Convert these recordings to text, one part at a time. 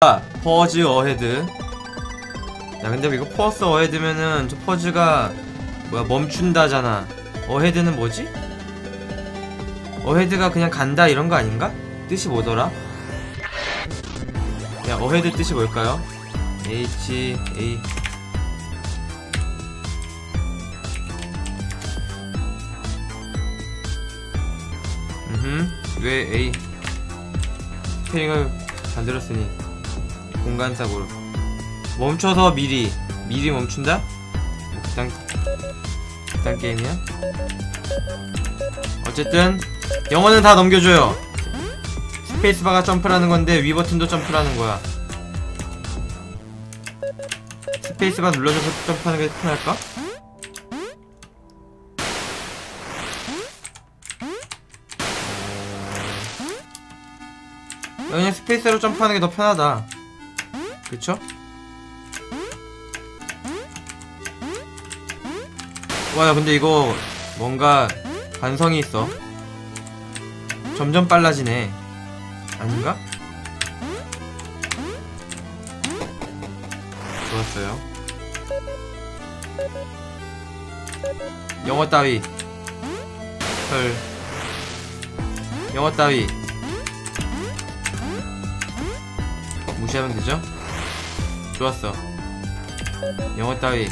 아, 퍼즈 어헤드 야 근데 이거 퍼스 어헤드면은 저 퍼즈가 뭐야 멈춘다잖아 어헤드는 뭐지? 어헤드가 그냥 간다 이런 거 아닌가? 뜻이 뭐더라? 야 어헤드 뜻이 뭘까요? H A 음흠 왜 A 스페링을 만들었으니 공간사고로 멈춰서 미리 미리 멈춘다? 뭐 그딴 그딴 게임이야? 어쨌든 영어는 다 넘겨줘요 스페이스바가 점프라는 건데 위 버튼도 점프라는 거야 스페이스바 눌러줘서 점프하는 게 편할까? 어, 그냥 스페이스로 점프하는 게 더 편하다 그쵸? 와야 근데 이거 뭔가 반성이 있어. 점점 빨라지네. 아닌가? 좋았어요. 영어 따위. 헐 영어 따위. 무시하면 되죠? 좋았어. 영어 따위.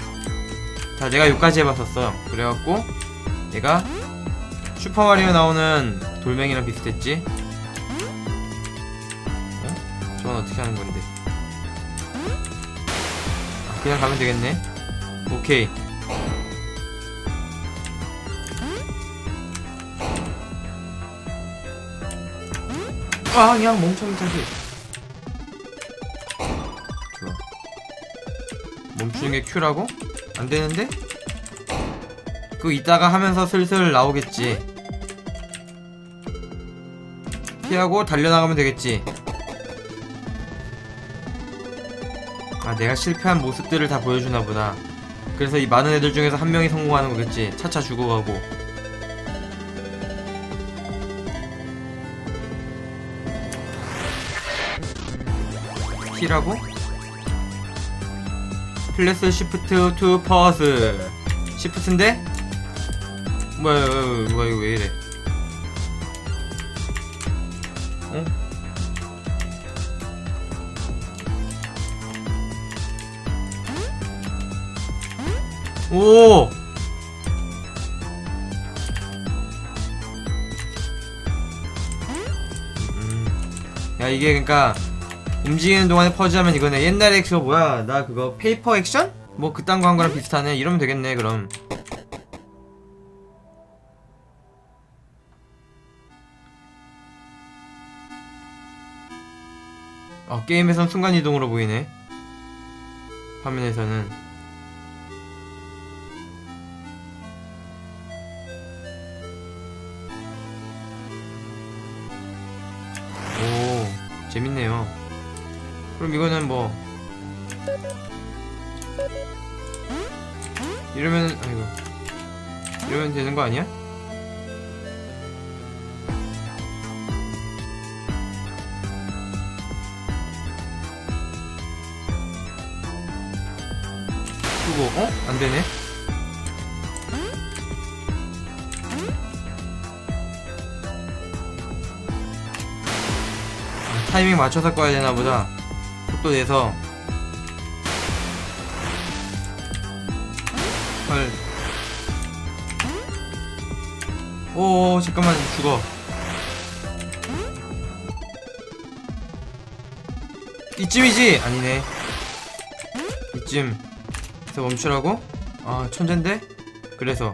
자 내가 여기까지 해봤었어. 그래갖고 얘가 슈퍼마리오 나오는 돌멩이랑 비슷했지? 어? 저건 어떻게 하는 건데? 아, 그냥 가면 되겠네. 오케이. 아 그냥 멍청이 자식 멈추는 게 Q라고? 안 되는데? 그거 이따가 하면서 슬슬 나오겠지. 피하고 달려나가면 되겠지. 아, 내가 실패한 모습들을 다 보여주나 보다. 그래서 이 많은 애들 중에서 한 명이 성공하는 거겠지. 차차 죽어가고. T라고? 플래스 시프트 투 퍼스 시프트인데? 뭐야 뭐야 뭐야 이거 왜 이래 어? 오! 음. 야 이게 그니까 움직이는 동안에 퍼즈하면 이거네. 옛날에 그거 뭐야? 나 그거 페이퍼 액션? 뭐 그딴 거 한 거랑 비슷하네. 이러면 되겠네 그럼. 어 게임에선 순간이동으로 보이네. 화면에서는. 오 재밌네요 그럼 이거는 뭐 이러면 아이고 이러면 되는 거 아니야? 그거 어? 안 되네. 아, 타이밍 맞춰서 꺼야 되나 보다. 속도 내서 헐. 오 잠깐만 죽어. 이쯤이지? 아니네. 이쯤. 그래서 멈추라고? 아 천잰데? 그래서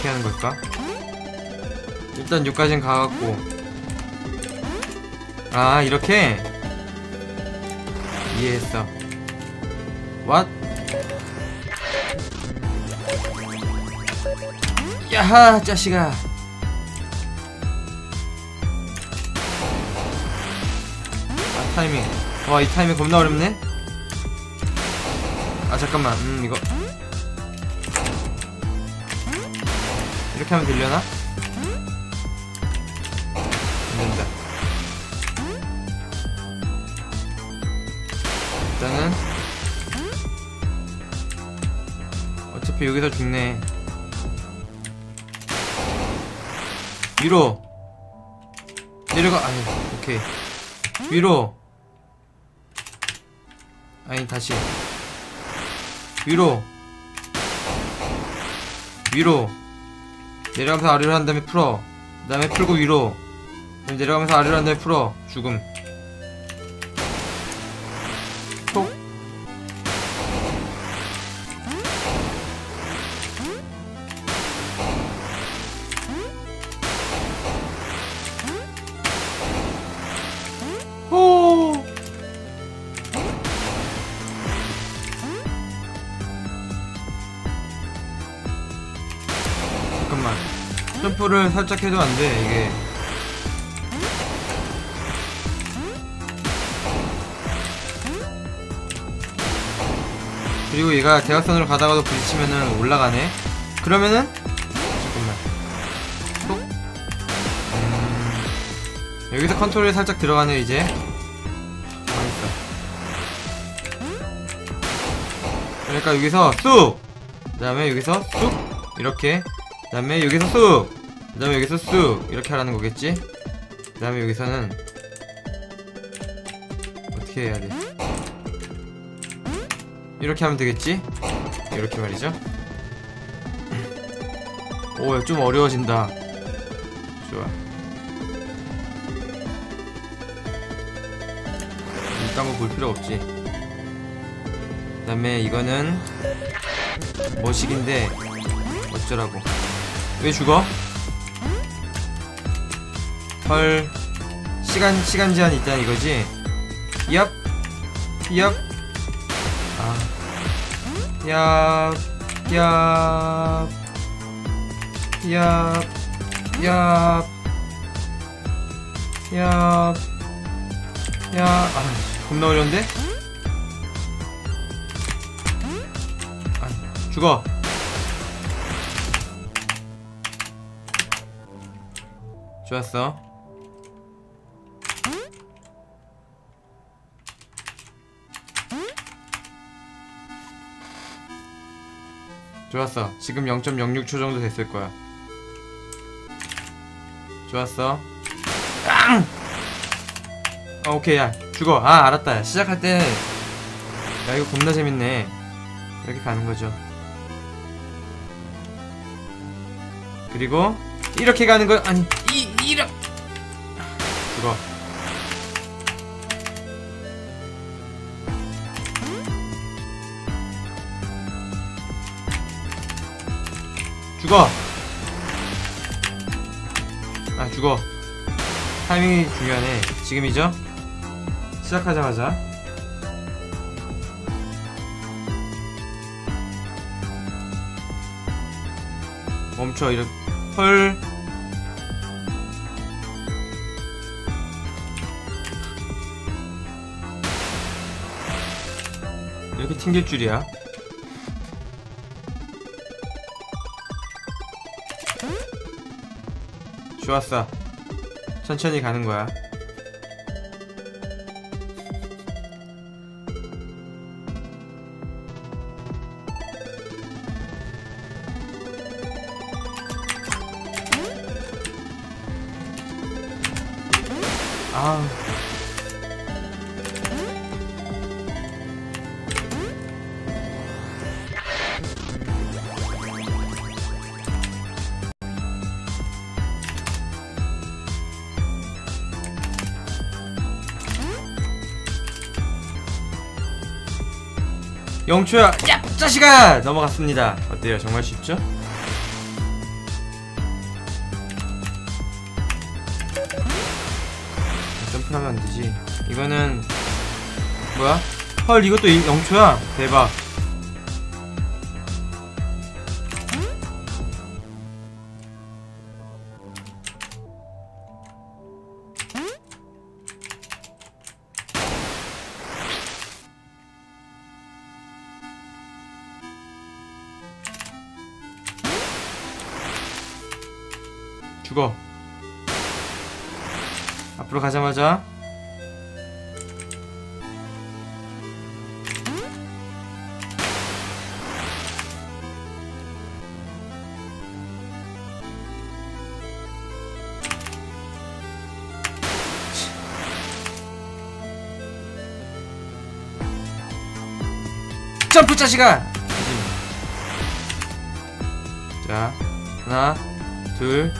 어떻게 하는 걸까? 일단 여기까진 가갖고. 아 이렇게? 이해했어. 왓? 야하 자식아. 아 타이밍. 와 이 타이밍 겁나 어렵네. 아 잠깐만. 음 이거 이렇게 하면 되려나? 안 된다. 일단은 어차피 여기서 죽네. 위로. 내려가. 아니 오케이. 위로. 아니 다시. 위로. 위로 내려가면서 아래로 한 다음에 풀어. 그 다음에 풀고 위로. 내려가면서 아래로 한 다음에 풀어. 죽음 점프를 살짝 해도 안 돼 이게. 그리고 얘가 대각선으로 가다가도 부딪히면은 올라가네. 그러면은 잠깐만. 톡 음, 여기서 컨트롤이 살짝 들어가네 이제. 망했어 그러니까 여기서 쑥! 그 다음에 여기서 쑥! 이렇게. 그 다음에 여기서 쑥! 그 다음에 여기서 쑥! 이렇게 하라는 거겠지? 그 다음에 여기서는 어떻게 해야 돼? 이렇게 하면 되겠지? 이렇게 말이죠 오, 좀 어려워진다 좋아 이딴 거 볼 필요 없지 그 다음에 이거는 머식인데 어쩌라고 왜 죽어? 헐 시간 시간 제한 있다 이거지? 얍 얍. 아. 얍. 얍. 얍. 얍. 얍. 야, 아, 겁나 어려운데? 아, 죽어. 좋았어. 좋았어. 지금 0.06초 정도 됐을 거야. 좋았어. 앙! 아, 오케이, 야, 죽어. 아, 알았다. 야, 시작할 때, 야, 이거 겁나 재밌네. 이렇게 가는 거죠. 그리고, 이렇게 가는 거, 아니, 이, 이렇게. 죽어. 죽어! 아, 죽어. 타이밍이 중요하네. 지금이죠? 시작하자마자. 멈춰, 이렇게. 헐. 이렇게 튕길 줄이야. 좋았어. 천천히 가는 거야. 아. 영초야, 야, 자식아! 넘어갔습니다. 어때요? 정말 쉽죠? 점프하면 안 되지. 이거는 뭐야? 헐, 이것도 이- 영초야? 대박. 죽어 앞으로 가자마자 점프 자식아! 자, 하나, 둘,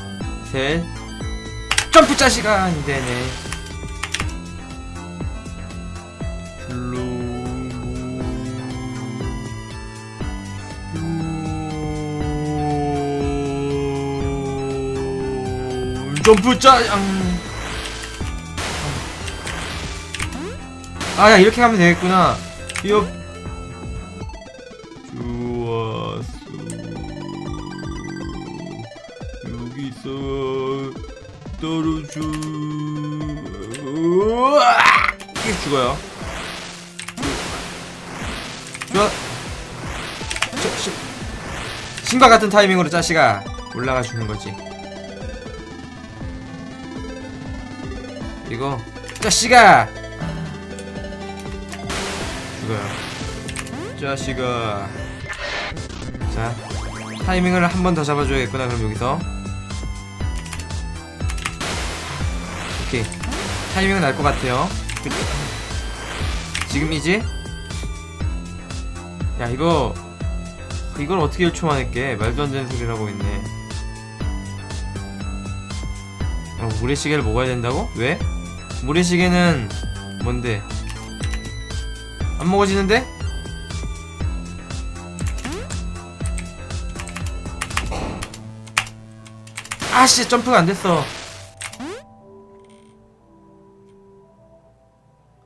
셋. 점프 자식아! 안 되네. 슬로우. 점프 짜장! 아, 야, 이렇게 가면 되겠구나. 이거 좋았어. 여기서 떨어져. 으아! 죽어요. 좋아. 저, 시, 신과 같은 타이밍으로 자식아 올라가 주는 거지. 이거 자식아 죽어요. 자식아. 자, 타이밍을 한 번 더 잡아줘야겠구나. 그럼 여기서. 오케이. 타이밍은 날 것 같아요. 지금이지? 야, 이거. 이걸 어떻게 1초 만에 깨? 말도 안 되는 소리를 하고 있네. 어, 모래시계를 먹어야 된다고? 왜? 모래시계는 뭔데? 안 먹어지는데? 아씨 점프가 안 됐어.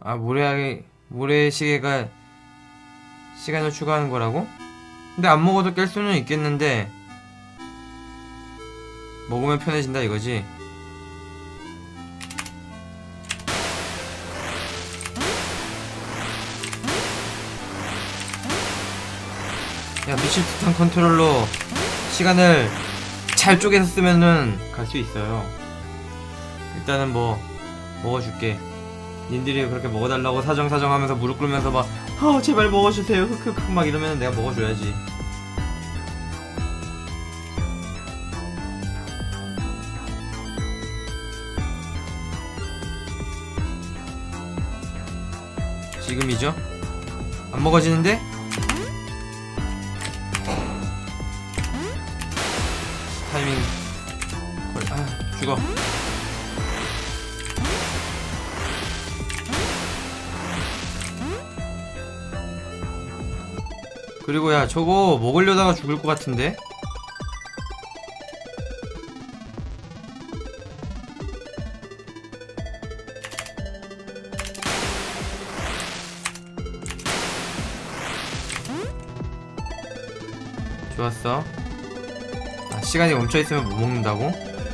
아 모래하게 모래시계가 시간을 추가하는 거라고? 근데 안 먹어도 깰 수는 있겠는데 먹으면 편해진다 이거지. 야 미칠 듯한 컨트롤로 시간을 잘 쪼개서 쓰면은 갈 수 있어요. 일단은 뭐 먹어줄게. 님들이 그렇게 먹어달라고 사정사정 하면서 무릎 꿇으면서 막 어, 제발 먹어주세요 흑흑흑 막 이러면 내가 먹어줘야지. 지금이죠? 안 먹어지는데? 타이밍 걸- 아 죽어 그리고 야 저거 먹으려다가 죽을 것 같은데 좋았어 아, 시간이 멈춰 있으면 못 먹는다고?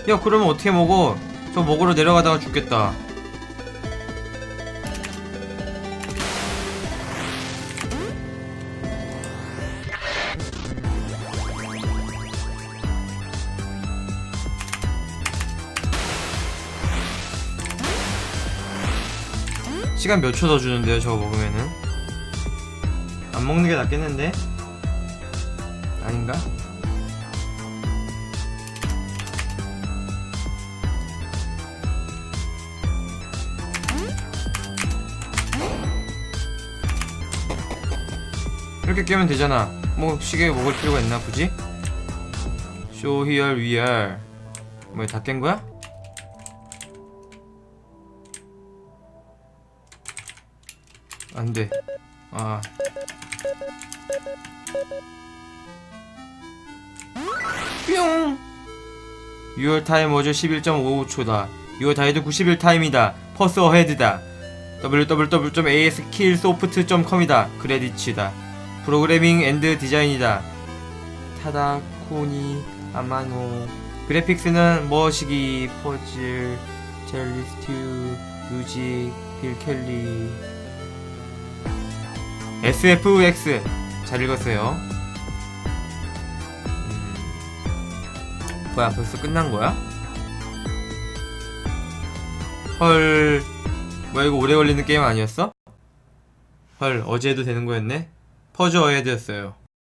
야 그러면 어떻게 먹어? 저 먹으러 내려가다가 죽겠다. 시간 몇 초 더 주는데요, 저거 먹으면은? 안 먹는 게 낫겠는데? 아닌가? 이렇게 깨면 되잖아. 뭐 시계 먹을 필요가 있나 굳이? Here we are. 뭐야 다 깬 거야? 안 돼. 아. 뿅. 6월 타임 어제 11.55초다. 6월 다이도 91 타임이다. 퍼스 어헤드다. www.askillsoft.com이다. 크레디츠다. 프로그래밍 앤드 디자인이다. 타다코니 아마노 그래픽스는 머시기 퍼즐 젤리스튜 뮤직 빌켈리 SFX 잘 읽었어요 음. 뭐야 벌써 끝난 거야? 헐 뭐야 이거 오래 걸리는 게임 아니었어? 헐 어제 해도 되는 거였네? 퍼즈 어헤드였어요